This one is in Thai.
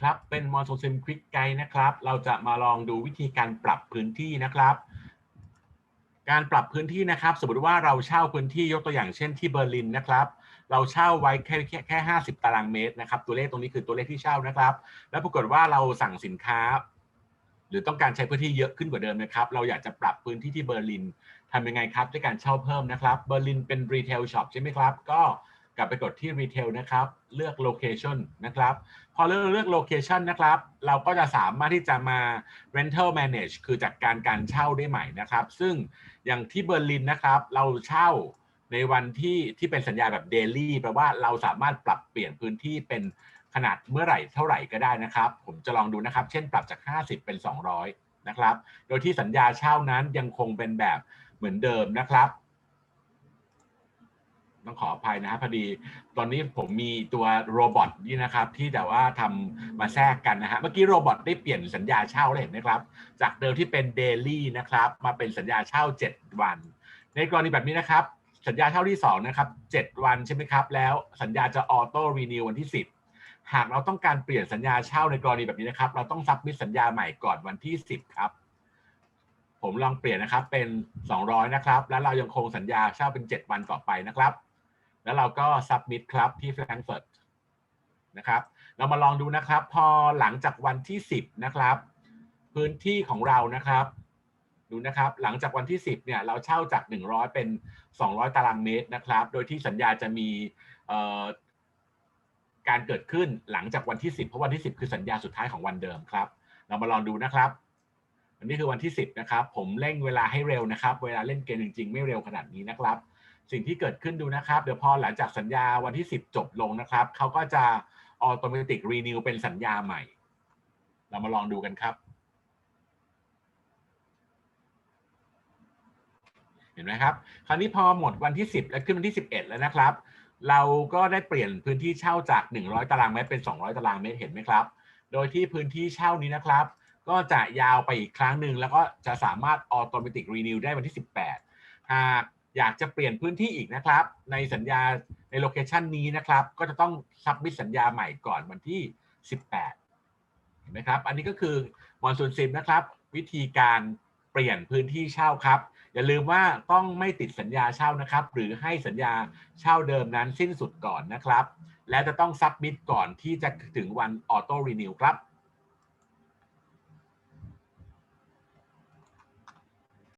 ครับ เป็นมอนโซซิมควิกไกด์นะครับ เราจะมาลองดูวิธีการปรับพื้นที่นะครับ การปรับพื้นที่นะครับ สมมติว่าเราเช่าพื้นที่ยกตัวอย่างเช่นที่เบอร์ลินนะครับ เราเช่าไว้แค่แค่แค่ห้าสิบตารางเมตรนะครับ ตัวเลขตรงนี้คือตัวเลขที่เช่านะครับ แล้วปรากฏว่าเราสั่งสินค้า หรือต้องการใช้พื้นที่เยอะขึ้นกว่าเดิมนะครับ เราอยากจะปรับพื้นที่ที่เบอร์ลินทำยังไงครับ ด้วยการเช่าเพิ่มนะครับ เบอร์ลินเป็นรีเทลช็อปใช่ไหมครับ ก็ กลับไปกดที่รีเทลนะครับ เลือกโลเคชันนะครับ พอเลือกเลือกโลเคชันนะครับ เราก็จะสามารถที่จะมา rental manage คือจัดการการเช่าได้ใหม่นะครับ ซึ่งอย่างที่เบอร์ลินนะครับ เราเช่าในวันที่ที่เป็นสัญญาแบบ daily แปลว่าเราสามารถปรับเปลี่ยนพื้นที่เป็นขนาดเมื่อไหร่เท่าไหร่ก็ได้นะครับ ผมจะลองดูนะครับ เช่นปรับจาก 50 เป็น 200 นะครับ โดยที่สัญญาเช่านั้นยังคงเป็นแบบเหมือนเดิมนะครับ ต้องขออภัยนะฮะพอดี ตอนนี้ผมมีตัวโรบอทนี่นะครับ ที่แต่ว่าทำมาแทรกกันนะฮะเมื่อกี้โรบอทได้เปลี่ยนสัญญาเช่าเลยเห็นไหมครับ จากเดิมที่เป็นเดลี่นะครับ มาเป็นสัญญาเช่า 7 วัน ในกรณีแบบนี้นะครับ สัญญาเช่าที่2นะครับ7วันใช่ไหมครับ แล้วสัญญาจะออโต้รีนิววันที่ 10 หากเราต้องการเปลี่ยนสัญญาเช่าในกรณีแบบนี้นะครับ เราต้องซับมิดสัญญาใหม่ก่อนวันที่ 10 ครับผมลองเปลี่ยนนะครับเป็น 200 นะครับ แล้วเรายังคงสัญญาเช่าเป็น 7 วันต่อไปนะครับ แล้วเราก็ submit ครับที่ Frankfurt นะครับ เรามาลองดูนะครับ พอหลังจากวันที่ 10 นะครับ พื้นที่ของเรานะครับ ดูนะครับ หลังจากวันที่ 10 เนี่ย เราเช่าจาก 100 เป็น 200 ตารางเมตรนะครับ โดยที่สัญญาจะมีการเกิดขึ้นหลังจากวันที่ 10 เพราะวันที่ 10 คือสัญญาสุดท้ายของวันเดิมครับ เรามาลองดูนะครับอันนี้คือวันที่ 10 นะครับ ผมเร่งเวลาให้เร็วนะครับ เวลาเล่นเกมจริงๆ ไม่เร็วขนาดนี้นะครับ สิ่งที่เกิดขึ้นดูนะครับ เดี๋ยวพอหลังจากสัญญาวันที่ 10 จบลงนะครับ เขาก็จะออโตเมติกรีนิวเป็นสัญญาใหม่ เรามาลองดูกันครับ เห็นไหมครับ คราวนี้พอหมดวันที่ 10 และขึ้นวันที่ 11 แล้วนะครับ เราก็ได้เปลี่ยนพื้นที่เช่าจาก 100 ตารางเมตรเป็น 200 ตารางเมตรเห็นไหมครับ โดยที่พื้นที่เช่านี้นะครับ ก็จะยาวไปอีกครั้งหนึ่งแล้วก็จะสามารถออโตเมติกรีนิวได้วันที่ 18 หาก อยากจะเปลี่ยนพื้นที่อีกนะครับ ในสัญญาในโลเคชันนี้นะครับ ก็จะต้องซับมิดสัญญาใหม่ก่อนวันที่ 18 เห็นไหมครับ อันนี้ก็คือมอนซูนซิมนะครับ วิธีการเปลี่ยนพื้นที่เช่าครับ อย่าลืมว่าต้องไม่ติดสัญญาเช่านะครับ หรือให้สัญญาเช่าเดิมนั้นสิ้นสุดก่อนนะครับ และจะต้องซับมิดก่อนที่จะถึงวันออโต้รีนิวครับ